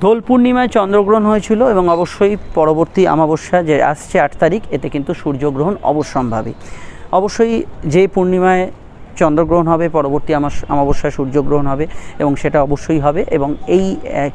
দোল পূর্ণিমায় চন্দ্রগ্রহণ হয়েছিল এবং অবশ্যই পরবর্তী অমাবস্যা যে আসছে আট তারিখ, এতে কিন্তু সূর্যগ্রহণ অবশ্যম্ভাবী। অবশ্যই যে পূর্ণিমায় চন্দ্রগ্রহণ হবে, পরবর্তী আমার অমাবস্যায় সূর্যগ্রহণ হবে এবং সেটা অবশ্যই হবে এবং এই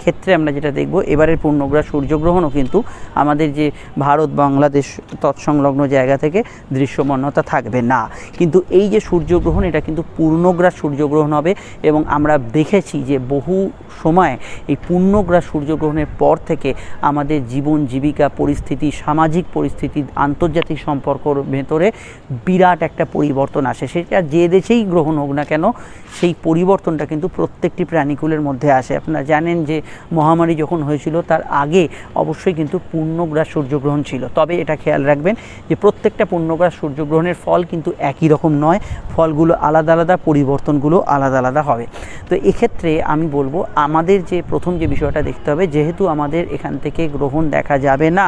ক্ষেত্রে আমরা যেটা দেখব, এবারের পূর্ণগ্রাস সূর্যগ্রহণও কিন্তু আমাদের যে ভারত, বাংলাদেশ তৎসংলগ্ন জায়গা থেকে দৃশ্যমানতা থাকবে না। কিন্তু এই যে সূর্যগ্রহণ, এটা কিন্তু পূর্ণগ্রাস সূর্যগ্রহণ হবে এবং আমরা দেখেছি যে বহু সময় এই পূর্ণগ্রাস সূর্যগ্রহণের পর থেকে আমাদের জীবন জীবিকা পরিস্থিতি, সামাজিক পরিস্থিতি, আন্তর্জাতিক সম্পর্কর ভেতরে বিরাট একটা পরিবর্তন আসে। সেটা যে দেশেই গ্রহণ হোক না কেন, সেই পরিবর্তনটা কিন্তু প্রত্যেকটি প্রাণীকুলের মধ্যে আসে। আপনারা জানেন যে মহামারী যখন হয়েছিল, তার আগে অবশ্যই কিন্তু পূর্ণগ্রাস সূর্যগ্রহণ ছিল। তবে এটা খেয়াল রাখবেন যে প্রত্যেকটা পূর্ণগ্রাস সূর্যগ্রহণের ফল কিন্তু একই রকম নয়, ফলগুলো আলাদা আলাদা, পরিবর্তনগুলো আলাদা আলাদা হবে। তো এক্ষেত্রে আমি বলব, আমাদের যে প্রথম যে বিষয়টা দেখতে হবে, যেহেতু আমাদের এখান থেকে গ্রহণ দেখা যাবে না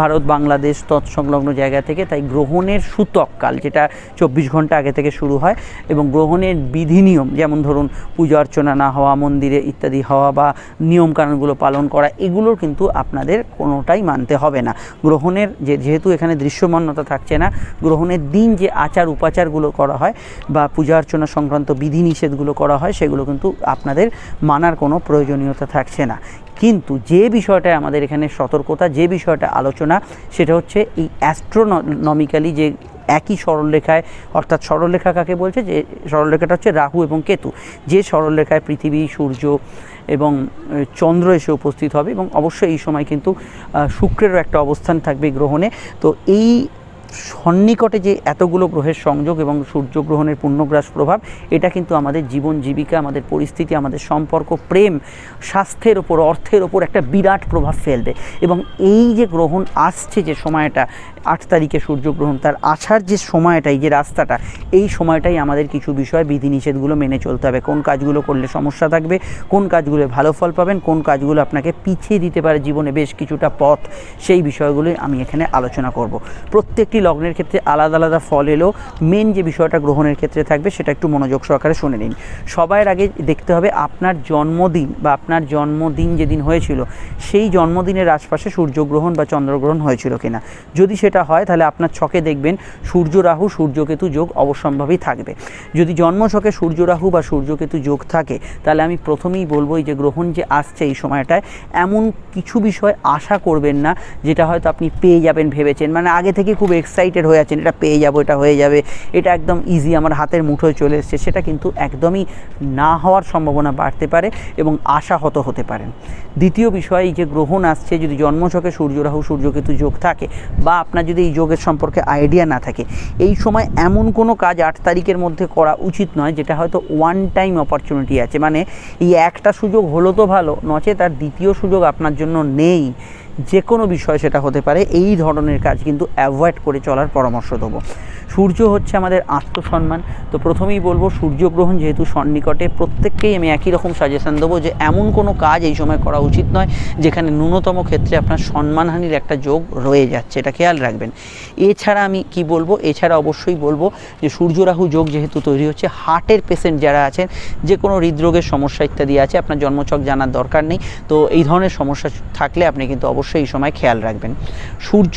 ভারত বাংলাদেশ তৎসংলগ্ন জায়গা থেকে, তাই গ্রহণের সূতককাল যেটা চব্বিশ ঘণ্টা আগে থেকে শুরু হয়, এবং গ্রহণের বিধি নিয়ম যেমন ধরুন পূজা অর্চনা না হওয়া, মন্দিরে ইত্যাদি হওয়া বা নিয়মকানুনগুলো পালন করা এগুলোর কিন্তু আপনাদের কোনোটাই মানতে হবে না। গ্রহণের যে, যেহেতু এখানে দৃশ্যমান্যতা থাকছে না, গ্রহণের দিন যে আচার উপাচারগুলো করা হয় বা পূজা অর্চনা সংক্রান্ত বিধিনিষেধগুলো করা হয়, সেগুলো কিন্তু আপনাদের মানার কোনো প্রয়োজনীয়তা থাকছে না। কিন্তু যে বিষয়টা আমাদের এখানে সতর্কতা, যে বিষয়টা আলোচনা, সেটা হচ্ছে এই অ্যাস্ট্রোনমিক্যালি যে একই সরলরেখায়, অর্থাৎ সরলরেখা কাকে বলছে? যে সরলরেখাটা হচ্ছে রাহু এবং কেতু। যে সরলরেখায় পৃথিবী, সূর্য এবং চন্দ্র এসে উপস্থিত হবে এবং অবশ্যই এই সময় কিন্তু শুক্রেরও একটা অবস্থান থাকবে গ্রহণে। তো এই সন্নিকটে যে এতগুলো গ্রহের সংযোগ এবং সূর্যগ্রহণের পূর্ণগ্রাস প্রভাব, এটা কিন্তু আমাদের জীবন জীবিকা, আমাদের পরিস্থিতি, আমাদের সম্পর্ক, প্রেম, স্বাস্থ্যের ওপর, অর্থের ওপর একটা বিরাট প্রভাব ফেলবে। এবং এই যে গ্রহণ আসছে যে সময়টা আট তারিখে সূর্যগ্রহণ, তার আসার যে সময়টাই, যে রাস্তাটা, এই সময়টাই আমাদের কিছু বিষয়, বিধিনিষেধগুলো মেনে চলতে হবে। কোন কাজগুলো করলে সমস্যা থাকবে, কোন কাজগুলো ভালো ফল পাবেন, কোন কাজগুলো আপনাকে পিছিয়ে দিতে পারে জীবনে বেশ কিছুটা পথ, সেই বিষয়গুলোই আমি এখানে আলোচনা করব। প্রত্যেকটি লগ্নের ক্ষেত্রে আলাদা আলাদা ফল এলেও মেন যে বিষয়টা গ্রহণের ক্ষেত্রে থাকবে, সেটা একটু মনোযোগ সহকারে শুনে নিন। সবার আগে দেখতে হবে আপনার জন্মদিন, বা আপনার জন্মদিন যেদিন হয়েছিল, সেই জন্মদিনের আশপাশে সূর্যগ্রহণ বা চন্দ্রগ্রহণ হয়েছিল কিনা। যদি সেটা হয়, তাহলে আপনার ছকে দেখবেন সূর্য রাহু, সূর্যকেতু যোগ অবশ্যম্ভাবী থাকবে। যদি জন্ম ছকে সূর্য রাহু বা সূর্যকেতু যোগ থাকে, তাহলে আমি প্রথমেই বলব এই যে গ্রহণ যে আসছে এই সময়টায়, এমন কিছু বিষয় আশা করবেন না, যেটা হয়তো আপনি পেয়ে যাবেন ভেবেছেন। মানে আগে থেকে খুব এক্সাইটেড হয়ে আছেন, এটা পেয়ে যাব, এটা হয়ে যাবে, এটা একদম ইজি আমার হাতের মুঠোয় চলে এসছে, সেটা কিন্তু একদমই না হওয়ার সম্ভাবনা বাড়তে পারে এবং আশাহত হতে পারেন। দ্বিতীয় বিষয়, এই যে গ্রহণ আসছে, যদি জন্মছকে সূর্য রাহু, সূর্যকেতু যোগ থাকে, বা আপনার যদি এই যোগের সম্পর্কে আইডিয়া না থাকে, এই সময় এমন কোনো কাজ আট তারিখের মধ্যে করা উচিত নয়, যেটা হয়তো ওয়ান টাইম অপরচুনিটি আছে। মানে এই একটা সুযোগ হলো তো ভালো, নচেত আর দ্বিতীয় সুযোগ আপনার জন্য নেই। যে কোনো বিষয় সেটা হতে পারে, এই ধরনের কাজ কিন্তু অ্যাভয়েড করে চলার পরামর্শ দেবো। সূর্য হচ্ছে আমাদের আত্মসম্মান। তো প্রথমেই বলব, সূর্যগ্রহণ যেহেতু সন্নিকটে, প্রত্যেককেই আমি একই রকম সাজেশন দেবো যে এমন কোনো কাজ এই সময় করা উচিত নয়, যেখানে ন্যূনতম ক্ষেত্রে আপনার সম্মানহানির একটা যোগ রয়ে যাচ্ছে, এটা খেয়াল রাখবেন। এছাড়া আমি কি বলব, এছাড়া অবশ্যই বলব যে সূর্য রাহু যোগ যেহেতু তৈরি হচ্ছে হার্টের পেশেন্ট যারা আছেন যে কোনো হৃদরোগের সমস্যা ইত্যাদি আছে, আপনার জন্মচক জানার দরকার নেই। তো এই ধরনের সমস্যা থাকলে আপনি কিন্তু অবশ্যই এই সময় খেয়াল রাখবেন। সূর্য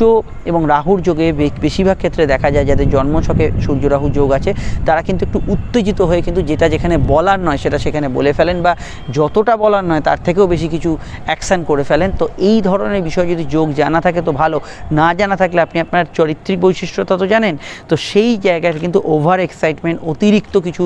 এবং রাহুর যোগে বেশিরভাগ ক্ষেত্রে দেখা যায় যাদের জন্মছকে সূর্য রাহু যোগ আছে, তারা কিন্তু একটু উত্তেজিত হয়ে কিন্তু যেটা যেখানে বলার নয় সেটা সেখানে বলে ফেলেন বা যতটা বলার নয় তার থেকেও বেশি কিছু অ্যাকশান করে ফেলেন। তো এই ধরনের বিষয় যদি যোগ জানা থাকে তো ভালো, না জানা থাকলে আপনি আপনার চরিত্রিক বৈশিষ্ট্যতা তো জানেন, তো সেই জায়গায় কিন্তু ওভার এক্সাইটমেন্ট অতিরিক্ত কিছু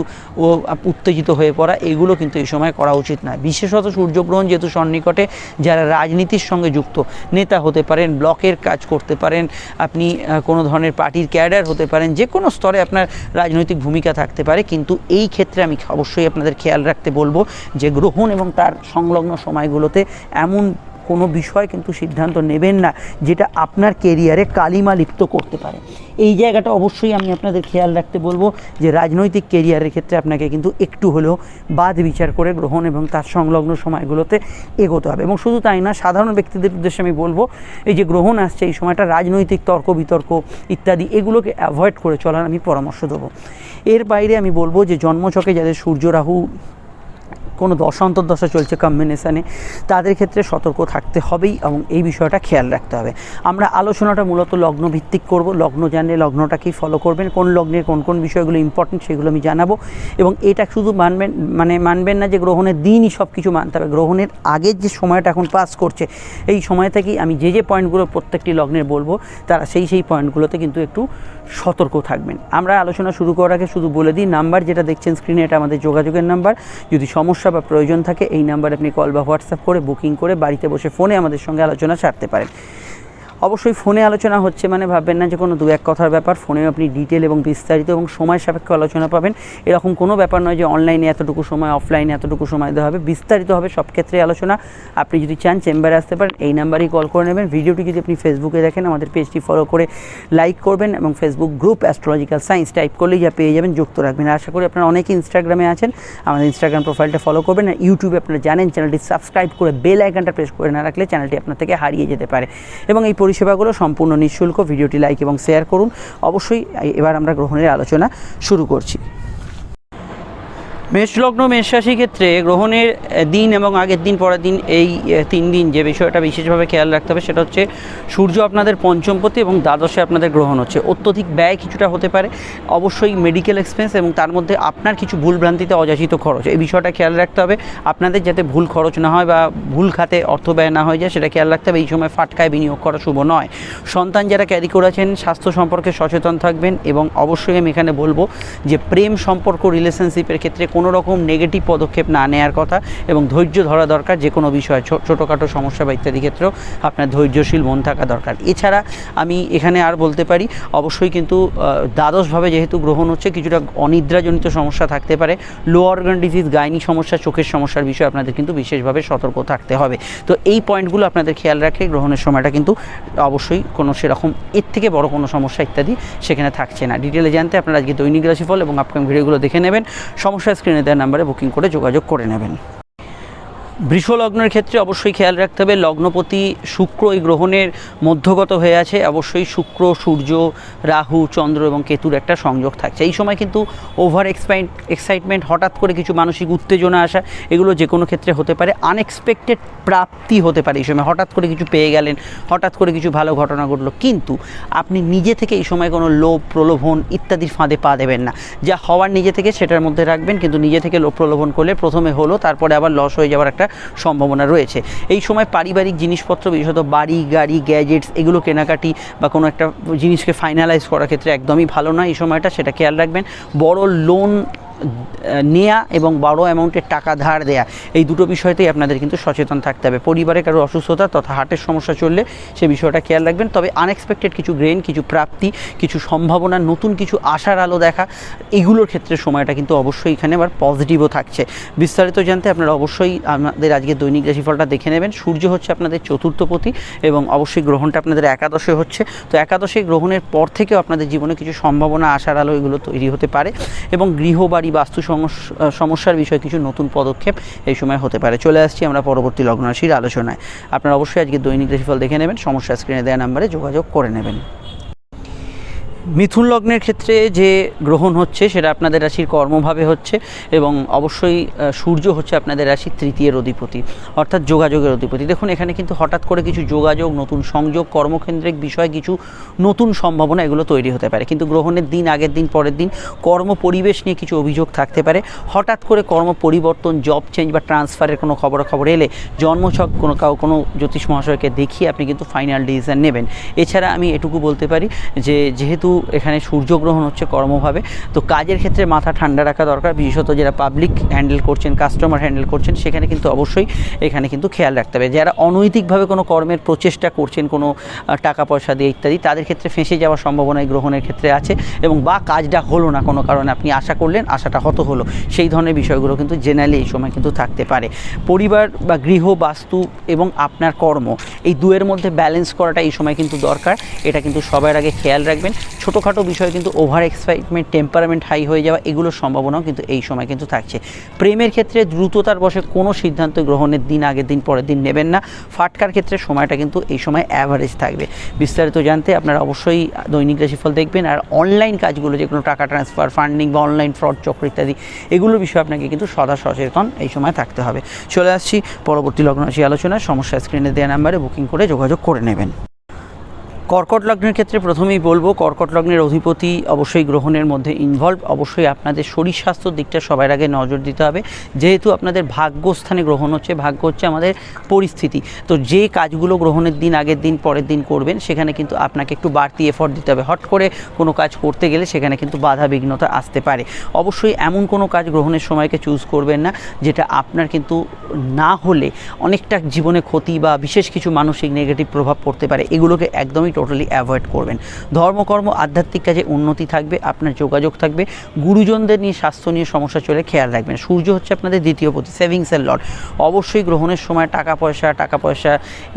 উত্তেজিত হয়ে পড়া, এগুলো কিন্তু এই সময় করা উচিত নয়। বিশেষত সূর্যগ্রহণ যেহেতু সন্নিকটে, যারা রাজনীতির সঙ্গে যুক্ত নেতা হতে পারেন, ব্লকের কাজ করতে পারেন, আপনি কোনো ধরনের পার্টির ক্যাডার হতে পারেন, যে কোনো স্তরে আপনার রাজনৈতিক ভূমিকা থাকতে পারে। কিন্তু এই ক্ষেত্রে আমি অবশ্যই আপনাদের খেয়াল রাখতে বলব যে গ্রহণ এবং তার সংলগ্ন সময়গুলোতে এমন কোনো বিষয় কিন্তু সিদ্ধান্ত নেবেন না, যেটা আপনার কেরিয়ারে কালিমা লিপ্ত করতে পারে। এই জায়গাটা অবশ্যই আমি আপনাদের খেয়াল রাখতে বলব যে রাজনৈতিক কেরিয়ারের ক্ষেত্রে আপনাকে কিন্তু একটু হলেও বাদ বিচার করে গ্রহণ এবং তার সংলগ্ন সময়গুলোতে এগোতে হবে। এবং শুধু তাই না, সাধারণ ব্যক্তিদের উদ্দেশ্যে আমি বলব, এই যে গ্রহণ আসছে, এই সময়টা রাজনৈতিক তর্ক, বিতর্ক ইত্যাদি, এগুলোকে অ্যাভয়েড করে চলার আমি পরামর্শ দেবো। এর বাইরে আমি বলব যে জন্মছকে যাদের সূর্য রাহু কোনো দশা অন্তর্দশা চলছে কম্বিনেশানে তাদের ক্ষেত্রে সতর্ক থাকতে হবেই এবং এই বিষয়টা খেয়াল রাখতে হবে। আমরা আলোচনাটা মূলত লগ্ন ভিত্তিক করব, লগ্ন জানলে লগ্নটাকেই ফলো করবেন, কোন লগ্নের কোন কোন বিষয়গুলো ইম্পর্টেন্ট সেগুলো আমি জানাব এবং এটা শুধু মানবেন মানে মানবেন না যে গ্রহণের দিনই সব কিছু মানতে হবে। গ্রহণের আগের যে সময়টা এখন পাস করছে, এই সময় থেকেই আমি যে যে পয়েন্টগুলো প্রত্যেকটি লগ্নের বলব, তারা সেই সেই পয়েন্টগুলোতে কিন্তু একটু সতর্ক থাকবেন। আমরা আলোচনা শুরু করার আগে শুধু বলে দিই নাম্বার যেটা দেখছেন স্ক্রিনে এটা আমাদের যোগাযোগের নাম্বার যদি সমস্যা বা প্রয়োজন থাকে, এই নাম্বারে আপনি কল বা হোয়াটসঅ্যাপ করে বুকিং করে বাড়িতে বসে ফোনে আমাদের সঙ্গে আলোচনা ছাড়তে পারেন। অবশ্যই ফোনে আলোচনা হচ্ছে মানে ভাববেন না যে কোনো দু এক কথার ব্যাপার। ফোনে আপনি ডিটেল এবং বিস্তারিত এবং সময় সাপেক্ষ আলোচনা পাবেন। এরকম কোনো ব্যাপার নয় যে অনলাইনে এতটুকু সময় অফলাইনে এতটুকু সময় দেওয়া হবে। বিস্তারিত হবে সব ক্ষেত্রে আলোচনা। আপনি যদি চান চেম্বারে আসতে পারেন, এই নাম্বারেই কল করে নেবেন। ভিডিওটি যদি আপনি ফেসবুকে দেখেন, আমাদের পেজটি ফলো করে লাইক করবেন এবং Facebook group astrological science type করলেই যা পেয়ে যাবেন, যুক্ত রাখবেন। আশা করি আপনারা অনেকে ইনস্টাগ্রামে আছেন। আমাদের ইনস্টাগ্রাম প্রোফাইলটা ফলো করবেন আর ইউটিউবে আপনারা জানেন চ্যানেলটি সাবস্ক্রাইব করে বেল আইকনটা প্রেস করে না রাখলে চ্যানেলটি আপনার থেকে হারিয়ে যেতে পারে। এবং এই পরিষেবাগুলো সম্পূর্ণ নিঃশুল্ক। ভিডিওটি লাইক এবং শেয়ার করুন। অবশ্যই এবার আমরা গ্রহণের আলোচনা শুরু করছি। মেষলগ্ন মেষ রাশি ক্ষেত্রে গ্রহণের দিন এবং আগের দিন, পরের দিন এই তিন দিন যে বিষয়টা বিশেষভাবে খেয়াল রাখতে হবে সেটা হচ্ছে সূর্য আপনাদের পঞ্চমপতি এবং দ্বাদশে আপনাদের গ্রহণ হচ্ছে। অত্যধিক ব্যয় কিছুটা হতে পারে, অবশ্যই মেডিকেল এক্সপেন্স এবং তার মধ্যে আপনার কিছু ভুলভ্রান্তিতে অযাচিত খরচ। এই বিষয়টা খেয়াল রাখতে হবে, আপনাদের যাতে ভুল খরচ না হয় বা ভুল খাতে অর্থ ব্যয় না হয়ে যায় সেটা খেয়াল রাখতে হবে। এই সময় ফাটকায় বিনিয়োগ করা শুভ নয়। সন্তান যারা ক্যারি করেছেন, স্বাস্থ্য সম্পর্কে সচেতন থাকবেন এবং অবশ্যই আমি এখানে বলব যে প্রেম সম্পর্ক রিলেশনশিপের ক্ষেত্রে কোনো রকম নেগেটিভ পদক্ষেপ না নেওয়ার কথা এবং ধৈর্য ধরা দরকার যে কোনো বিষয়ে ছোটোখাটো সমস্যা বা ইত্যাদি ক্ষেত্রেও আপনার ধৈর্যশীল মন থাকা দরকার। এছাড়া আমি এখানে আর বলতে পারি, অবশ্যই কিন্তু দ্বাদশভাবে যেহেতু গ্রহণ হচ্ছে, কিছুটা অনিদ্রাজনিত সমস্যা থাকতে পারে। লো অর্গান ডিজিজ গাইনি সমস্যা, চোখের সমস্যার বিষয়ে আপনাদের কিন্তু বিশেষভাবে সতর্ক থাকতে হবে। তো এই পয়েন্টগুলো আপনাদের খেয়াল রাখলে গ্রহণের সময়টা কিন্তু অবশ্যই কোনো সেরকম, এর থেকে বড় কোনো সমস্যা ইত্যাদি সেখানে থাকছে না। ডিটেলে জানতে আপনারা আজকে দৈনিক রাশিফল এবং আপকামিং ভিডিওগুলো দেখে নেবেন। সমস্যা স্ক্রিনে দেওয়া নাম্বারে বুকিং করে যোগাযোগ করে নেবেন। বৃষ লগ্নের ক্ষেত্রে অবশ্যই খেয়াল রাখতে হবে। লগ্নপতি শুক্র এই গ্রহণের মধ্যগত হয়ে আছে। অবশ্যই শুক্র, সূর্য, রাহু, চন্দ্র এবং কেতুর একটা সংযোগ থাকছে। এই সময় কিন্তু ওভার এক্সপাইট এক্সাইটমেন্ট হঠাৎ করে কিছু মানসিক উত্তেজনা আসা, এগুলো যে কোনো ক্ষেত্রে হতে পারে। আনএক্সপেক্টেড প্রাপ্তি হতে পারে এই সময়। হঠাৎ করে কিছু পেয়ে গেলেন, হঠাৎ করে কিছু ভালো ঘটনা ঘটলো। কিন্তু আপনি নিজে থেকে এই সময় কোনো লোভ, প্রলোভন ইত্যাদির ফাঁদে পা দেবেন না। যা হওয়ার নিজে থেকে সেটার মধ্যে রাখবেন, কিন্তু নিজে থেকে লোভ, প্রলোভন করলে প্রথমে হলো, তারপরে আবার লস হয়ে যাওয়ার একটা সম্ভাবনা রয়েছে। এই সময় পারিবারিক জিনিসপত্র, বিশেষত বাড়ি, গাড়ি গ্যাজেটস এগুলো কেনাকাটি বা কোনো একটা জিনিসকে ফাইনালাইজ করার ক্ষেত্রে একদমই ভালো নয় এই সময়টা সেটা খেয়াল রাখবেন। বড় লোন নেয়া এবং বড় অ্যামাউন্টের টাকা ধার দেয়া, এই দুটো বিষয়তেই আপনাদের কিন্তু সচেতন থাকতে হবে। পরিবারে কারও অসুস্থতা তথা হার্টের সমস্যা চললে সে বিষয়টা খেয়াল রাখবেন। তবে আনএক্সপেক্টেড কিছু গ্রেন কিছু প্রাপ্তি, কিছু সম্ভাবনা, নতুন কিছু আশার আলো দেখা, এগুলোর ক্ষেত্রে সময়টা কিন্তু অবশ্যই এখানে আবার পজিটিভও থাকছে। বিস্তারিত জানতে আপনারা অবশ্যই আমাদের আজকে দৈনিক রাশিফলটা দেখে নেবেন। সূর্য হচ্ছে আপনাদের চতুর্থপতি এবং অবশ্যই গ্রহণটা আপনাদের একাদশে হচ্ছে। তো একাদশে গ্রহণের পর থেকেও আপনাদের জীবনে কিছু সম্ভাবনা, আশার আলো এগুলো তৈরি হতে পারে এবং গৃহবাড়ি বাস্তু সমস্যা- সমস্যার বিষয়ে কিছু নতুন পদক্ষেপ এই সময় হতে পারে। চলে আসছি আমরা পরবর্তী লগ্ন রাশির আলোচনায়। আপনারা অবশ্যই আজকে দৈনিক রাশিফল দেখে নেবেন, সমস্যা স্ক্রিনে দেওয়া নাম্বারে যোগাযোগ করে নেবেন। মিথুন লগ্নের ক্ষেত্রে যে গ্রহণ হচ্ছে, সেটা আপনাদের রাশির কর্মভাবে হচ্ছে এবং অবশ্যই সূর্য হচ্ছে আপনাদের রাশির তৃতীয় অধিপতি, অর্থাৎ যোগাযোগের অধিপতি। দেখুন, এখানে কিন্তু হঠাৎ করে কিছু যোগাযোগ, নতুন সংযোগ, কর্মকেন্দ্রিক বিষয়, কিছু নতুন সম্ভাবনা এগুলো তৈরি হতে পারে। কিন্তু গ্রহণের দিন, আগের দিন, পরের দিন, কর্ম পরিবেশ নিয়ে কিছু অভিযোগ থাকতে পারে। হঠাৎ করে কর্ম পরিবর্তন, জব চেঞ্জ বা ট্রান্সফারের কোনো খবরাখবর এলে জন্মছক কোনো কাউ, কোনো জ্যোতিষ মহাশয়কে দেখিয়ে আপনি কিন্তু ফাইনাল ডিসিশন নেবেন। এছাড়া আমি এটুকু বলতে পারি যে, যেহেতু এখানে সূর্যগ্রহণ হচ্ছে কর্মভাবে। তো কাজের ক্ষেত্রে মাথা ঠান্ডা রাখা দরকার। বিশেষত যারা পাবলিক হ্যান্ডেল করছেন কাস্টমার হ্যান্ডেল করছেন, সেখানে কিন্তু অবশ্যই এখানে কিন্তু খেয়াল রাখতে হবে। যারা অনৈতিকভাবে কোনো কর্মের প্রচেষ্টা করছেন, কোনো টাকা পয়সা দিয়ে ইত্যাদি, তাদের ক্ষেত্রে ফেঁসে যাওয়ার সম্ভাবনা গ্রহণের ক্ষেত্রে আছে এবং বা কাজটা হলো না কোনো কারণে, আপনি আশা করলেন, আশাটা হত হলো। সেই ধরনের বিষয়গুলো কিন্তু জেনারেলি এই সময় কিন্তু থাকতে পারে। পরিবার বা গৃহ, বাস্তু এবং আপনার কর্ম, এই দুয়ের মধ্যে ব্যালেন্স করাটা এই সময় কিন্তু দরকার। এটা কিন্তু সবার আগে খেয়াল রাখবেন। ছোটোখাটো বিষয়ে কিন্তু ওভার এক্সাইটমেন্ট টেম্পারামেন্ট হাই হয়ে যাওয়া এগুলোর সম্ভাবনাও কিন্তু এই সময় কিন্তু থাকছে। প্রেমের ক্ষেত্রে দ্রুততার বসে কোনো সিদ্ধান্ত গ্রহণের দিন আগের দিন, পরের দিন নেবেন না। ফাটকার ক্ষেত্রে সময়টা কিন্তু এই সময় অ্যাভারেজ থাকবে। বিস্তারিত জানতে আপনারা অবশ্যই দৈনিক রাশিফল দেখবেন আর অনলাইন কাজগুলো যেগুলো টাকা ট্রান্সফার ফান্ডিং বা অনলাইন ফ্রড চক্র ইত্যাদি এগুলোর বিষয়ে আপনাকে কিন্তু সদা সচেতন এই সময় থাকতে হবে। চলে আসছি পরবর্তী লগ্ন রাশি আলোচনায়। সমস্যা স্ক্রিনে দেওয়া নাম্বারে বুকিং করে যোগাযোগ করে নেবেন। কর্কট লগ্নের ক্ষেত্রে প্রথমেই বলব, কর্কট লগ্নের অধিপতি অবশ্যই গ্রহণের মধ্যে ইনভলভ অবশ্যই আপনাদের শরীর স্বাস্থ্যর দিকটা সবার আগে নজর দিতে হবে। যেহেতু আপনাদের ভাগ্যস্থানে গ্রহণ হচ্ছে, ভাগ্য হচ্ছে আমাদের পরিস্থিতি। তো যে কাজগুলো গ্রহণের দিন, আগের দিন, পরের দিন করবেন, সেখানে কিন্তু আপনাকে একটু বাড়তি এফর্ট দিতে হবে। হট করে কোনো কাজ করতে গেলে সেখানে কিন্তু বাধা বিঘ্নতা আসতে পারে। অবশ্যই এমন কোনো কাজ গ্রহণের সময়কে চুজ করবেন না, যেটা আপনার কিন্তু না হলে অনেকটা জীবনে ক্ষতি বা বিশেষ কিছু মানসিক নেগেটিভ প্রভাব পড়তে পারে। এগুলোকে একদমই টোটালি অ্যাভয়েড করবেন। ধর্মকর্ম, আধ্যাত্মিক কাজে উন্নতি থাকবে, আপনার যোগাযোগ থাকবে। গুরুজনদের নিয়ে স্বাস্থ্য নিয়ে সমস্যা চলে খেয়াল রাখবেন। সূর্য হচ্ছে আপনাদের দ্বিতীয় পতি সেভিংসের লর্ড অবশ্যই গ্রহণের সময় টাকা পয়সা টাকা পয়সা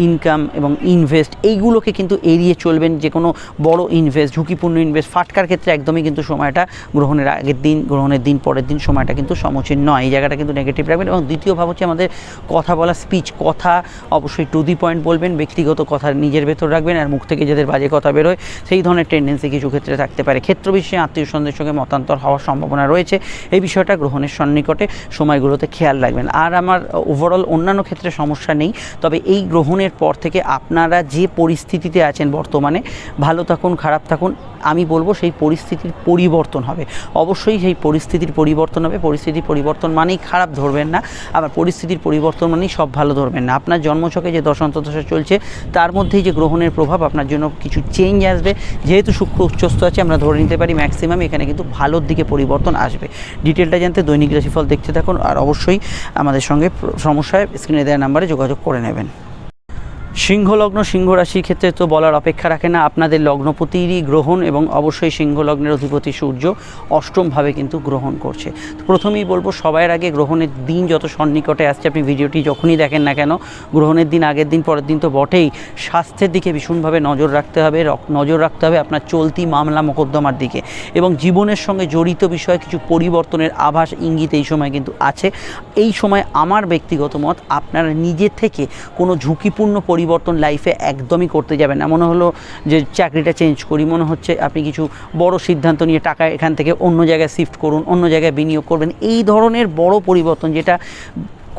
ইনকাম এবং ইনভেস্ট এইগুলোকে কিন্তু এড়িয়ে চলবেন। যে কোনো বড় ইনভেস্ট ঝুঁকিপূর্ণ ইনভেস্ট ফাটকার ক্ষেত্রে একদমই কিন্তু সময়টা গ্রহণের আগের দিন, গ্রহণের দিন, পরের দিন সময়টা কিন্তু সমীচীন নয়। এই জায়গাটা কিন্তু নেগেটিভ রাখবেন এবং দ্বিতীয় ভাব হচ্ছে আমাদের কথা বলা স্পিচ কথা অবশ্যই টু দি পয়েন্ট বলবেন, ব্যক্তিগত কথা নিজের ভেতর রাখবেন আর মুখ থেকে যাদের বাজে কথা বেরোয়, সেই ধরনের টেন্ডেন্সি কিছু ক্ষেত্রে থাকতে পারে। ক্ষেত্র বিষয়ে আত্মীয় স্বজনদের সঙ্গে মতান্তর হওয়ার সম্ভাবনা রয়েছে। এই বিষয়টা গ্রহণের সন্নিকটে সময়গুলোতে খেয়াল রাখবেন। আর আমার ওভারঅল অন্যান্য ক্ষেত্রে সমস্যা নেই, তবে এই গ্রহণের পর থেকে আপনারা যে পরিস্থিতিতে আছেন বর্তমানে, ভালো থাকুন, খারাপ থাকুন আমি বলব সেই পরিস্থিতির পরিবর্তন হবে। অবশ্যই সেই পরিস্থিতির পরিবর্তন হবে। পরিস্থিতির পরিবর্তন মানেই খারাপ ধরবেন না। আবার পরিস্থিতির পরিবর্তন মানেই সব ভালো ধরবেন না। আপনার জন্মছকে যে দশান্ত দশা চলছে, তার মধ্যেই যে গ্রহণের প্রভাব আপনার জন্য কিছু চেঞ্জ আসবে। যেহেতু শুক্র উচ্চস্থ আছে, আমরা ধরে নিতে পারি ম্যাক্সিমাম এখানে কিন্তু ভালোর দিকে পরিবর্তন আসবে। ডিটেলটা জানতে দৈনিক রাশিফল দেখতে থাকুন। আর অবশ্যই আমাদের সঙ্গে সমস্যায় স্ক্রিনে দেওয়া নাম্বারে যোগাযোগ করে নেবেন। সিংহ লগ্ন সিংহ রাশির ক্ষেত্রে তো বলার অপেক্ষা রাখে না। আপনাদের লগ্নপতিরই গ্রহণ এবং অবশ্যই সিংহ লগ্নের অধিপতি সূর্য অষ্টমভাবে কিন্তু গ্রহণ করছে। প্রথমেই বলব সবার আগে গ্রহণের দিন যত সন্নিকটে আসছে, আপনি ভিডিওটি যখনই দেখেন না কেন, গ্রহণের দিন আগের দিন, পরের দিন তো বটেই। স্বাস্থ্যের দিকে ভীষণভাবে নজর রাখতে হবে নজর রাখতে হবে আপনার চলতি মামলা মোকদ্দমার দিকে। এবং জীবনের সঙ্গে জড়িত বিষয়ে কিছু পরিবর্তনের আভাস, ইঙ্গিত এই সময় কিন্তু আছে। এই সময় আমার ব্যক্তিগত মত, আপনারা নিজে থেকে কোনো ঝুঁকিপূর্ণ পরিবর্তন লাইফে একদমই করতে যাবেন না। মনে হলো যে চাকরিটা চেঞ্জ করি, মনে হচ্ছে আপনি কিছু বড় সিদ্ধান্ত নিয়ে টাকা এখান থেকে অন্য জায়গায় শিফট করুন, অন্য জায়গায় বিনিয়োগ করবেন। এই ধরনের বড় পরিবর্তন যেটা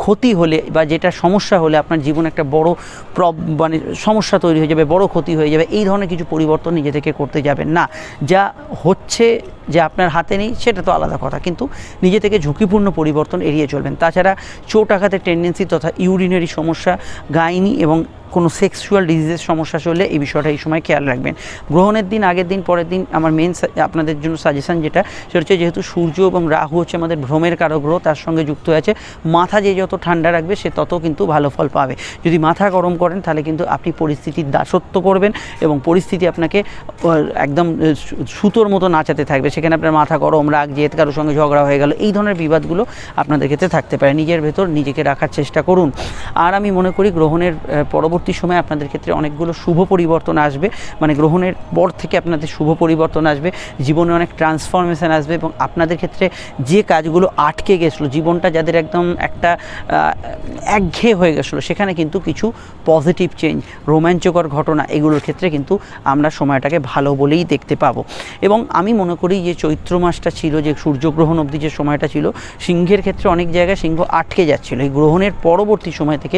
ক্ষতি হলে বা যেটা সমস্যা হলে আপনার জীবনে একটা বড় প্রব মানে সমস্যা তৈরি হয়ে যাবে, বড় ক্ষতি হয়ে যাবে, এই ধরনের কিছু পরিবর্তন নিজে থেকে করতে যাবেন না। যা হচ্ছে, যে আপনার হাতে নেই, সেটা তো আলাদা কথা। কিন্তু নিজে থেকে ঝুঁকিপূর্ণ পরিবর্তন এড়িয়ে চলবেন। তাছাড়া চোট আঘাতের টেন্ডেন্সি তথা ইউরিনারি সমস্যা, গাইনি এবং কোনো সেক্সুয়াল ডিজিজের সমস্যা চললে এই বিষয়টা এই সময় খেয়াল রাখবেন। গ্রহণের দিন আগের দিন পরের দিন আমার মেন আপনাদের জন্য সাজেশন যেটা সেটা হচ্ছে যেহেতু সূর্য এবং রাহু হচ্ছে আমাদের ভ্রমের কারও গ্রহ তার সঙ্গে যুক্ত আছে। মাথা যে যত ঠান্ডা রাখবে সে তত কিন্তু ভালো ফল পাবে। যদি মাথা গরম করেন তাহলে কিন্তু আপনি পরিস্থিতির দাসত্ব করবেন এবং পরিস্থিতি আপনাকে একদম সুতোর মতো নাচাতে থাকবে। সেখানে আপনার মাথা গরম রাগ জেদ কারোর সঙ্গে ঝগড়া হয়ে গেল এই ধরনের বিবাদগুলো আপনাদের ক্ষেত্রে থাকতে পারে। নিজের ভেতর নিজেকে রাখার চেষ্টা করুন। আর আমি মনে করি গ্রহণের আহ, পরবর্তী সময়ে আপনাদের ক্ষেত্রে অনেকগুলো শুভ পরিবর্তন আসবে। মানে গ্রহণের পর থেকে আপনাদের শুভ পরিবর্তন আসবে। জীবনে অনেক ট্রান্সফরমেশন আসবে এবং আপনাদের ক্ষেত্রে যে কাজগুলো আটকে গেছিল, জীবনটা যাদের একদম একটা একঘেয়ে হয়ে গেছিল, সেখানে কিন্তু কিছু পজিটিভ চেঞ্জ রোমাঞ্চকর ঘটনা এগুলোর ক্ষেত্রে কিন্তু আমরা সময়টাকে ভালো বলেই দেখতে পাবো। এবং আমি মনে করি যে চৈত্র মাসটা ছিল, যে সূর্যগ্রহণ অবধি যে সময়টা ছিল, সিংহের ক্ষেত্রে অনেক জায়গায় সিংহ আটকে যাচ্ছিল। এই গ্রহণের পরবর্তী সময় থেকে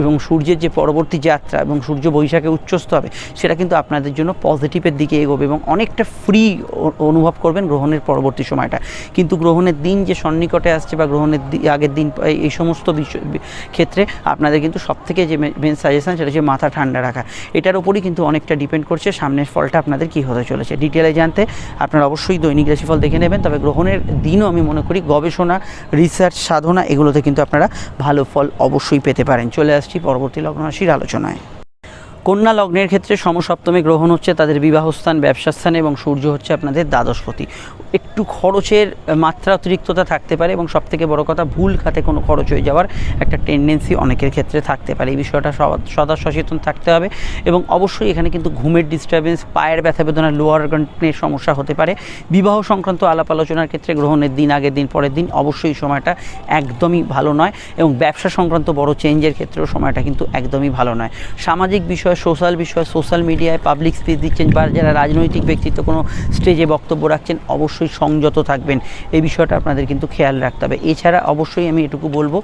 এবং সূর্যের যে পরবর্তী যাত্রা এবং সূর্য বৈশাখে উচ্চস্ত হবে, সেটা কিন্তু আপনাদের জন্য পজিটিভের দিকে এগোবে এবং অনেকটা ফ্রি অনুভব করবেন গ্রহণের পরবর্তী সময়টা। কিন্তু গ্রহণের দিন যে সন্নিকটে আসছে বা গ্রহণের আগের দিন এই- সমস্ত বিষয় ক্ষেত্রে আপনাদের কিন্তু সব থেকে যে মেন সাজেশান সেটা হচ্ছে মাথা ঠান্ডা রাখা। এটার উপরই কিন্তু অনেকটা ডিপেন্ড করছে সামনের ফলটা আপনাদের কী হতে চলেছে। ডিটেলে জানতে আপনারা অবশ্যই দৈনিক রাশিফল দেখে নেবেন, তবে গ্রহণের দিনও আমি মনে করি গবেষণা রিসার্চ সাধনা, এগুলোতে কিন্তু আপনারা ভালো ফল অবশ্যই পেতে পারেন। চলে আসছি পরবর্তী লগ্ন রাশির আলোচনায়। কন্যা লগ্নের ক্ষেত্রে সমসপ্তমে গ্রহণ হচ্ছে তাদের বিবাহস্থান, ব্যবসাস্থান এবং সূর্য হচ্ছে আপনাদের দ্বাদশপতি একটু খরচের মাত্রা অতিরিক্ততা থাকতে পারে এবং সবথেকে বড় কথা ভুল খাতে কোনো খরচ হয়ে যাওয়ার একটা টেন্ডেন্সি অনেকের ক্ষেত্রে থাকতে পারে। এই বিষয়টা সদা সচেতন থাকতে হবে এবং অবশ্যই এখানে কিন্তু ঘুমের ডিস্টারবেন্স পায়ের ব্যথা বেদনা লোয়ার অর্গানের সমস্যা হতে পারে। বিবাহ সংক্রান্ত আলাপ আলোচনার ক্ষেত্রে গ্রহণের দিন আগের দিন পরের দিন অবশ্যই সময়টা একদমই ভালো নয় এবং ব্যবসা সংক্রান্ত বড় চেঞ্জের ক্ষেত্রেও সময়টা কিন্তু একদমই ভালো নয়। সামাজিক বিষয় সোশ্যাল বিষয়, সোশ্যাল মিডিয়ায় পাবলিক স্পিচ দিচ্ছেন বা যারা রাজনৈতিক ব্যক্তিত্ব কোনো স্টেজে বক্তব্য রাখছেন অবশ্যই সংযত থাকবেন। এই বিষয়টা আপনাদের কিন্তু খেয়াল রাখতে হবে। এছাড়া অবশ্যই আমি এটুকু বলব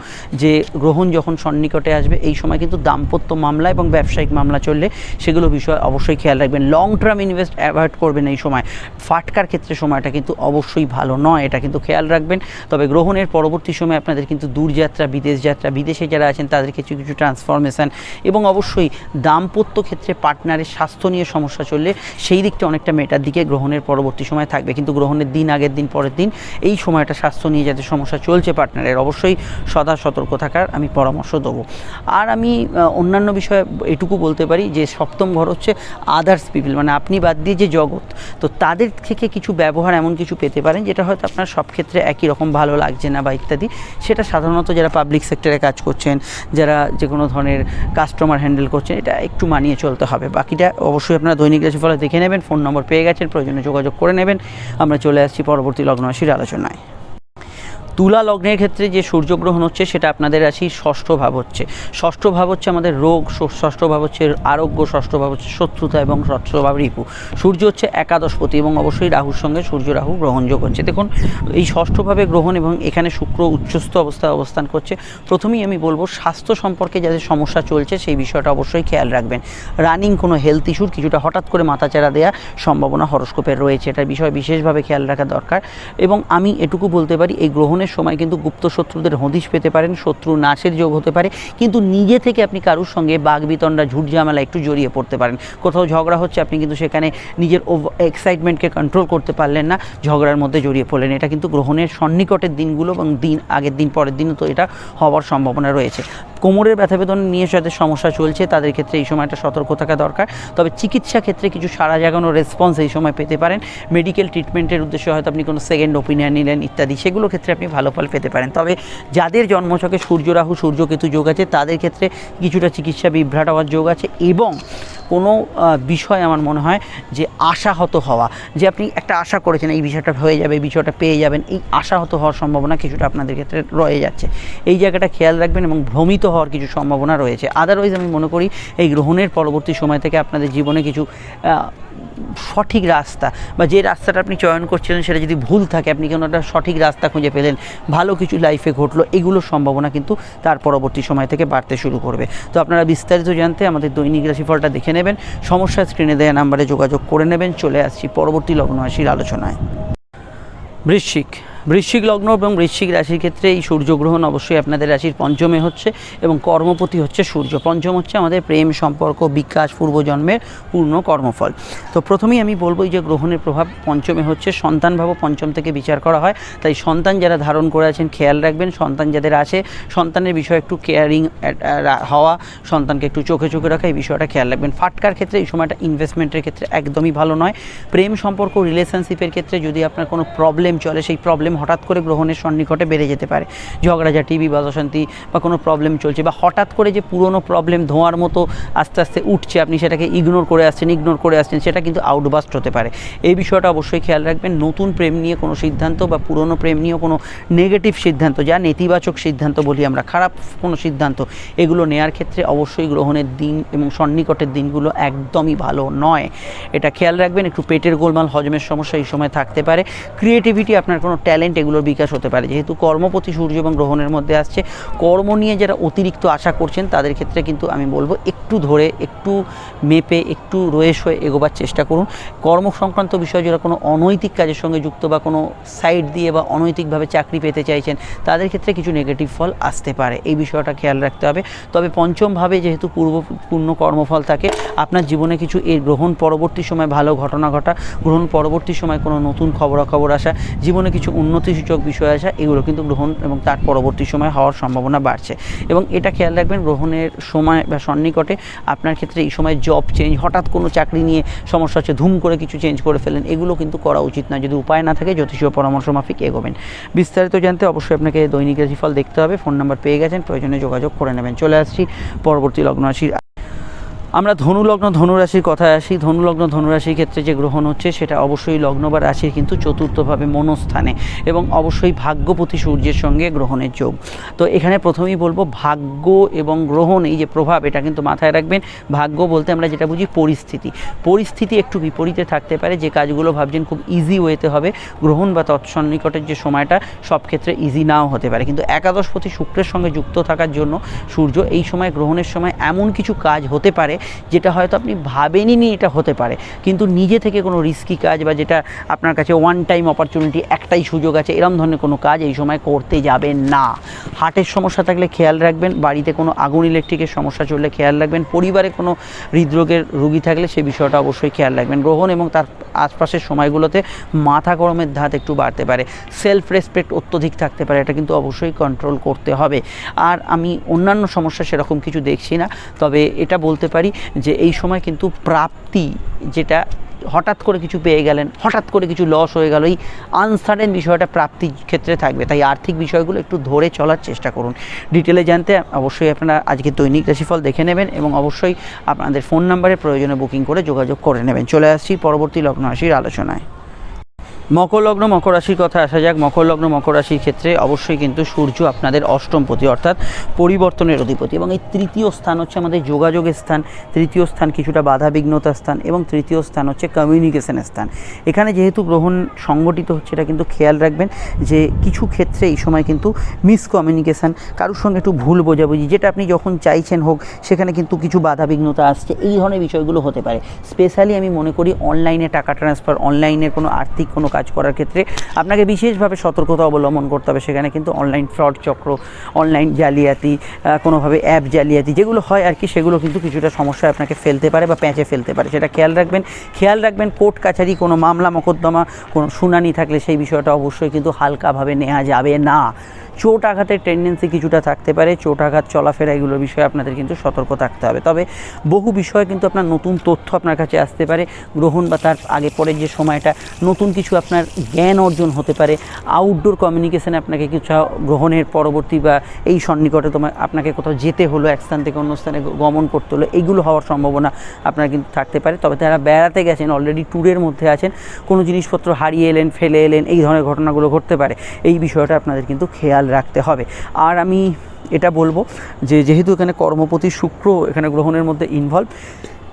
যে গ্রহণ যখন সন্নিকটে আসবে, এই সময় কিন্তু দাম্পত্য মামলা এবং ব্যবসায়িক মামলা চললে সেগুলো বিষয় অবশ্যই খেয়াল রাখবেন। লং টার্ম ইনভেস্ট অ্যাভয়েড করবেন এই সময়। ফাটকার ক্ষেত্রে সময়টা কিন্তু অবশ্যই ভালো নয়, এটা কিন্তু খেয়াল রাখবেন। তবে গ্রহণের পরবর্তী সময় আপনাদের কিন্তু দূরযাত্রা, বিদেশ যাত্রা, বিদেশে যারা আছেন তাদের কিছু কিছু ট্রান্সফরমেশন এবং অবশ্যই দাম্পত্য ক্ষেত্রে পার্টনারের স্বাস্থ্য নিয়ে সমস্যা চললে সেই দিকটা অনেকটা মেটার দিকে গ্রহণের পরবর্তী সময় থাকবে। কিন্তু গ্রহণের দিন আগের দিন, পরের দিন এই সময়টা স্বাস্থ্য নিয়ে যাতে সমস্যা চলছে পার্টনারের অবশ্যই সদা সতর্ক থাকার আমি পরামর্শ দেবো। আর আমি অন্যান্য বিষয়ে এটুকু বলতে পারি যে সপ্তম ঘর হচ্ছে আদার্স পিপল মানে আপনি বাদ দিয়ে যে জগৎ। তো তাদের থেকে কিছু ব্যবহার এমন কিছু পেতে পারেন যেটা হয়তো আপনার সব ক্ষেত্রে একই রকম ভালো লাগছে না বা ইত্যাদি। সেটা সাধারণত যারা পাবলিক সেক্টরে কাজ করছেন, যারা যে কোনো ধরনের কাস্টমার হ্যান্ডেল করছেন, এটা একটু মানিয়ে চলতে হবে। বাকিটা অবশ্যই আপনারা দৈনিক রাশিফলে দেখে নেবেন, ফোন নম্বর পেয়ে গেছেন, প্রয়োজনে যোগাযোগ করে নেবেন। আমরা চলে আসছি পরবর্তী লগ্ন রাশির আলোচনায়। তুলা লগ্নের ক্ষেত্রে যে সূর্যগ্রহণ হচ্ছে, সেটা আপনাদের রাশির ষষ্ঠ ভাব হচ্ছে। ষষ্ঠ ভাব হচ্ছে আমাদের রোগ ষষ্ঠ ভাব হচ্ছে আরোগ্য, ষষ্ঠ ভাব হচ্ছে শত্রুতা এবং ষষ্ঠ ভাব রিপু। সূর্য হচ্ছে একাদশপতি এবং অবশ্যই রাহুর সঙ্গে সূর্য, রাহু গ্রহণযোগ হচ্ছে। দেখুন, এই ষষ্ঠভাবে গ্রহণ এবং এখানে শুক্র উচ্চস্থ অবস্থায় অবস্থান করছে। প্রথমেই আমি বলব, স্বাস্থ্য সম্পর্কে যাদের সমস্যা চলছে, সেই বিষয়টা অবশ্যই খেয়াল রাখবেন। রানিং কোনো হেলথ ইস্যুর কিছুটা হঠাৎ করে মাথাচাড়া দেওয়া সম্ভাবনা হরস্কোপের রয়েছে। এটার বিষয় বিশেষভাবে খেয়াল রাখা দরকার। এবং আমি এটুকু বলতে পারি, এই গ্রহণের সময় কিন্তু গুপ্ত শত্রুদের হদিশ পেতে পারেন, শত্রু নাশের যোগ হতে পারে, কিন্তু নিজে থেকে আপনি কারুর সঙ্গে বাঘ বিতণ্ডা ঝুট ঝামেলা একটু জড়িয়ে পড়তে পারেন। কোথাও ঝগড়া হচ্ছে, আপনি কিন্তু সেখানে নিজের এক্সাইটমেন্টকে কন্ট্রোল করতে পারলেন না, ঝগড়ার মধ্যে জড়িয়ে পড়লেন। এটা কিন্তু গ্রহণের সন্নিকটের দিনগুলো এবং দিন, আগের দিন, পরের দিনও তো এটা হওয়ার সম্ভাবনা রয়েছে। কোমরের ব্যথা বেদনা নিয়ে যাদের সমস্যা চলছে, তাদের ক্ষেত্রে এই সময়টা সতর্ক থাকা দরকার। তবে চিকিৎসা ক্ষেত্রে কিছু সারা জাগানোর রেসপন্স এই সময় পেতে পারেন। মেডিকেল ট্রিটমেন্টের উদ্দেশ্যে হয়তো আপনি কোনো সেকেন্ড ওপিনিয়ন নিলেন ইত্যাদি, সেগুলো ক্ষেত্রে আপনি ভালো ফল পেতে পারেন। তবে যাদের জন্মছকে সূর্য রাহু সূর্যকেতু যোগ আছে, তাদের ক্ষেত্রে কিছুটা চিকিৎসা বিভ্রাট হওয়ার যোগ আছে এবং কোনো বিষয় আমার মনে হয় যে আশাহত হওয়া, যে আপনি একটা আশা করেছেন এই বিষয়টা হয়ে যাবে, এই বিষয়টা পেয়ে যাবেন, এই আশাহত হওয়ার সম্ভাবনা কিছুটা আপনাদের ক্ষেত্রে রয়ে যাচ্ছে। এই জায়গাটা খেয়াল রাখবেন এবং ভ্রমিত হওয়ার কিছু সম্ভাবনা রয়েছে। আদারওয়াইজ আমি মনে করি এই গ্রহণের পরবর্তী সময় থেকে আপনাদের জীবনে কিছু সঠিক রাস্তা বা যে রাস্তাটা আপনি চয়ন করছিলেন সেটা যদি ভুল থাকে, আপনি কোনো একটা সঠিক রাস্তা খুঁজে পেলেন? ভালো কিছু লাইফে ঘটলো, এগুলোর সম্ভাবনা কিন্তু তার পরবর্তী সময় থেকে বাড়তে শুরু করবে। তো আপনারা বিস্তারিত জানতে আমাদের দৈনিক রাশিফলটা দেখে নেবেন সমস্যা স্ক্রিনে দেওয়া নাম্বারে যোগাযোগ করে নেবেন, চলে আসছি পরবর্তী লগ্ন রাশির আলোচনায়। বৃশ্চিক বৃশ্চিক লগ্ন এবং বৃশ্চিক রাশির ক্ষেত্রে এই সূর্যগ্রহণ অবশ্যই আপনাদের রাশির পঞ্চমে হচ্ছে এবং কর্মপতি হচ্ছে সূর্য। পঞ্চম হচ্ছে আমাদের প্রেম, সম্পর্ক, বিকাশ, পূর্বজন্মের পূর্ণ কর্মফল। তো প্রথমেই আমি বলব যে গ্রহণের প্রভাব, পঞ্চমে হচ্ছে সন্তান ভাব পঞ্চম থেকে বিচার করা হয়। তাই সন্তান যারা ধারণ করে আছেন, খেয়াল রাখবেন, সন্তান যাদের আছে, সন্তানের বিষয়ে একটু কেয়ারিং হওয়া, সন্তানকে একটু চোখে চোখে রাখা, এই বিষয়টা খেয়াল রাখবেন। ফাটকার ক্ষেত্রে এই সময়টা ইনভেস্টমেন্টের ক্ষেত্রে একদমই ভালো নয়। প্রেম, সম্পর্ক রিলেশনশিপের ক্ষেত্রে যদি আপনার কোনো প্রবলেম চলে, সেই প্রবলেম হঠাৎ করে গ্রহণের সন্নিকটে বেড়ে যেতে পারে। ঝগড়াঝাটি বিবাদ অশান্তি বা কোনো প্রবলেম চলছে বা হঠাৎ করে যে পুরনো প্রবলেম ধোঁয়ার মতো আস্তে আস্তে উঠছে, আপনি সেটাকে ইগনোর করে আসছেন ইগনোর করে আসছেন, সেটা কিন্তু আউটবাস্ট হতে পারে। এই বিষয়টা অবশ্যই খেয়াল রাখবেন। নতুন প্রেম নিয়ে কোনো সিদ্ধান্ত বা পুরনো প্রেম নিয়েও কোনো নেগেটিভ সিদ্ধান্ত, যা নেতিবাচক সিদ্ধান্ত বলি আমরা, খারাপ কোনো সিদ্ধান্ত, এগুলো নেয়ার ক্ষেত্রে অবশ্যই গ্রহণের দিন এবং সন্নিকটের দিনগুলো একদমই ভালো নয়। এটা খেয়াল রাখবেন, একটু পেটের গোলমাল, হজমের সমস্যা এই সময় থাকতে পারে। ক্রিয়েটিভিটি আপনার কোনো ট্যালেন্ট এগুলোর বিকাশ হতে পারে। যেহেতু কর্মপতি সূর্য এবং গ্রহণের মধ্যে আসছে, কর্ম নিয়ে যারা অতিরিক্ত আশা করছেন, তাদের ক্ষেত্রে কিন্তু আমি বলব একটু ধরে, একটু মেপে, একটু রয়েস হয়ে এগোবার চেষ্টা করুন। কর্ম সংক্রান্ত বিষয় যারা কোনো অনৈতিক কাজের সঙ্গে যুক্ত বা কোনো সাইড দিয়ে বা অনৈতিকভাবে চাকরি পেতে চাইছেন, তাদের ক্ষেত্রে কিছু নেগেটিভ ফল আসতে পারে। এই বিষয়টা খেয়াল রাখতে হবে। তবে পঞ্চমভাবে যেহেতু পূর্ব পূর্ণ কর্মফল থাকে, আপনার জীবনে কিছু এর গ্রহণ পরবর্তী সময় ভালো ঘটনা ঘটা, গ্রহণ পরবর্তী সময় কোনো নতুন খবরাখবর আসা, জীবনে কিছু উন্নতি উন্নতিসূচক বিষয় আসা এগুলো কিন্তু গ্রহণ এবং তার পরবর্তী সময় হওয়ার সম্ভাবনা বাড়ছে। এবং এটা খেয়াল রাখবেন, গ্রহণের সময় বা সন্নিকটে আপনার ক্ষেত্রে এই সময় জব চেঞ্জ হঠাৎ কোনো চাকরি নিয়ে সমস্যা হচ্ছে, ধুম করে কিছু চেঞ্জ করে ফেলেন এগুলো কিন্তু করা উচিত না। যদি উপায় না থাকে, জ্যোতিষীয় পরামর্শ মাফিক এগোবেন। বিস্তারিত জানতে অবশ্যই আপনাকে দৈনিক রাশিফল দেখতে হবে, ফোন নাম্বার পেয়ে গেছেন, প্রয়োজনে যোগাযোগ করে নেবেন। চলে আসছি পরবর্তী লগ্ন রাশির আমরা ধনুলগ্ন ধনুরাশির কথায় আসি। ধনুলগ্ন ধনুরাশির ক্ষেত্রে যে গ্রহণ হচ্ছে, সেটা অবশ্যই লগ্ন বা রাশির কিন্তু চতুর্থভাবে মনস্থানে এবং অবশ্যই ভাগ্যপতি সূর্যের সঙ্গে গ্রহণের যোগ। তো এখানে প্রথমেই বলব, ভাগ্য এবং গ্রহণ, এই যে প্রভাব, এটা কিন্তু মাথায় রাখবেন। ভাগ্য বলতে আমরা যেটা বুঝি, পরিস্থিতি। পরিস্থিতি একটু বিপরীতে থাকতে পারে, যে কাজগুলো ভাবছেন খুব ইজি ওয়েতে হবে। গ্রহণ বা তৎসন্নিকটের যে সময়টা, সব ক্ষেত্রে ইজি নাও হতে পারে। কিন্তু একাদশপতি শুক্রের সঙ্গে যুক্ত থাকার জন্য সূর্য এই সময় গ্রহণের সময় এমন কিছু কাজ হতে পারে যেটা হয়তো আপনি ভাবেনই এটা হতে পারে। কিন্তু নিজে থেকে কোনো রিস্কি কাজ বা যেটা আপনার কাছে ওয়ান টাইম অপরচুনিটি একটাই সুযোগ আছে, এরম ধরনের কোনো কাজ এই সময় করতে যাবেন না। হার্টের সমস্যা থাকলে খেয়াল রাখবেন, বাড়িতে কোনো আগুন ইলেকট্রিকের সমস্যা চললে খেয়াল রাখবেন, পরিবারে কোনো হৃদরোগের রুগী থাকলে সেই বিষয়টা অবশ্যই খেয়াল রাখবেন। গ্রহণ এবং তার আশপাশের সময়গুলোতে মাথা গরমের ধাত একটু বাড়তে পারে। সেলফ রেসপেক্ট অত্যধিক থাকতে পারে, এটা কিন্তু অবশ্যই কন্ট্রোল করতে হবে। আর আমি অন্যান্য সমস্যা সেরকম কিছু দেখছি না, তবে এটা বলতে পারি যে এই সময় কিন্তু প্রাপ্তি যেটা হঠাৎ করে কিছু পেয়ে গেলেন, হঠাৎ করে কিছু লস হয়ে গেল, এই আনসার্টেন বিষয়টা প্রাপ্তির ক্ষেত্রে থাকবে। তাই আর্থিক বিষয়গুলো একটু ধরে চলার চেষ্টা করুন। ডিটেলে জানতে অবশ্যই আপনারা আজকে দৈনিক রাশিফল দেখে নেবেন এবং অবশ্যই আপনাদের ফোন নাম্বারে প্রয়োজনে বুকিং করে যোগাযোগ করে নেবেন। চলে আসছি পরবর্তী লগ্ন রাশির আলোচনায়। মকর লগ্ন মকর রাশির কথা আসা যাক। মকর লগ্ন মকর রাশির ক্ষেত্রে অবশ্যই কিন্তু সূর্য আপনাদের অষ্টমপতি অর্থাৎ পরিবর্তনের অধিপতি এবং এই তৃতীয় স্থান হচ্ছে আমাদের যোগাযোগের স্থান। তৃতীয় স্থান কিছুটা বাধা বিঘ্নতার স্থান এবং তৃতীয় স্থান হচ্ছে কমিউনিকেশনের স্থান। এখানে যেহেতু গ্রহণ সংগঠিত হচ্ছে, এটা কিন্তু খেয়াল রাখবেন যে কিছু ক্ষেত্রে এই সময় কিন্তু মিসকমিউনিকেশান কারোর সঙ্গে একটু ভুল বোঝাবুঝি, যেটা আপনি যখন চাইছেন হোক, সেখানে কিন্তু কিছু বাধা বিঘ্নতা আসছে। এই ধরনের বিষয়গুলো হতে পারে। স্পেশালি আমি মনে করি অনলাইনে টাকা ট্রান্সফার অনলাইনে কোনো আর্থিক কোনো কাজ করার ক্ষেত্রে আপনাকে বিশেষভাবে সতর্কতা অবলম্বন করতে হবে সেখানে কিন্তু অনলাইন ফ্রড চক্র অনলাইন জালিয়াতি কোনোভাবে অ্যাপ জালিয়াতি যেগুলো হয় আর কি, সেগুলো কিন্তু কিছুটা সমস্যায় আপনাকে ফেলতে পারে বা প্যাঁচে ফেলতে পারে। সেটা খেয়াল রাখবেন। খেয়াল রাখবেন কোর্ট কাছারি কোনো মামলা, মোকদ্দমা, কোনো শুনানি থাকলে সেই বিষয়টা অবশ্যই কিন্তু হালকাভাবে নেওয়া যাবে না। চোট আঘাতের টেন্ডেন্সি কিছুটা থাকতে পারে। চোট আঘাত, চলাফেরা এগুলোর বিষয়ে আপনাদের কিন্তু সতর্ক থাকতে হবে। তবে বহু বিষয়ে কিন্তু আপনার নতুন তথ্য আপনার কাছে আসতে পারে। গ্রহণ বা তার আগে পরের যে সময়টা, নতুন কিছু আপনার জ্ঞান অর্জন হতে পারে। আউটডোর কমিউনিকেশনে আপনাকে কিছু গ্রহণের পরবর্তী বা এই সন্নিকটে তোমার আপনাকে কোথাও যেতে হলো, এক স্থান থেকে অন্য স্থানে গমন করতে হলো, এগুলো হওয়ার সম্ভাবনা আপনার কিন্তু থাকতে পারে। তবে তারা বেড়াতে গেছেন অলরেডি ট্যুরের মধ্যে আছেন, কোনো জিনিসপত্র হারিয়ে এলেন, ফেলে এলেন, এই ধরনের ঘটনাগুলো ঘটতে পারে। এই বিষয়টা আপনাদের কিন্তু খেয়াল রাখতে হবে। আর আমি এটা বলব যে, যেহেতু এখানে কর্মপতি শুক্র এখানে গ্রহণের মধ্যে ইনভলভ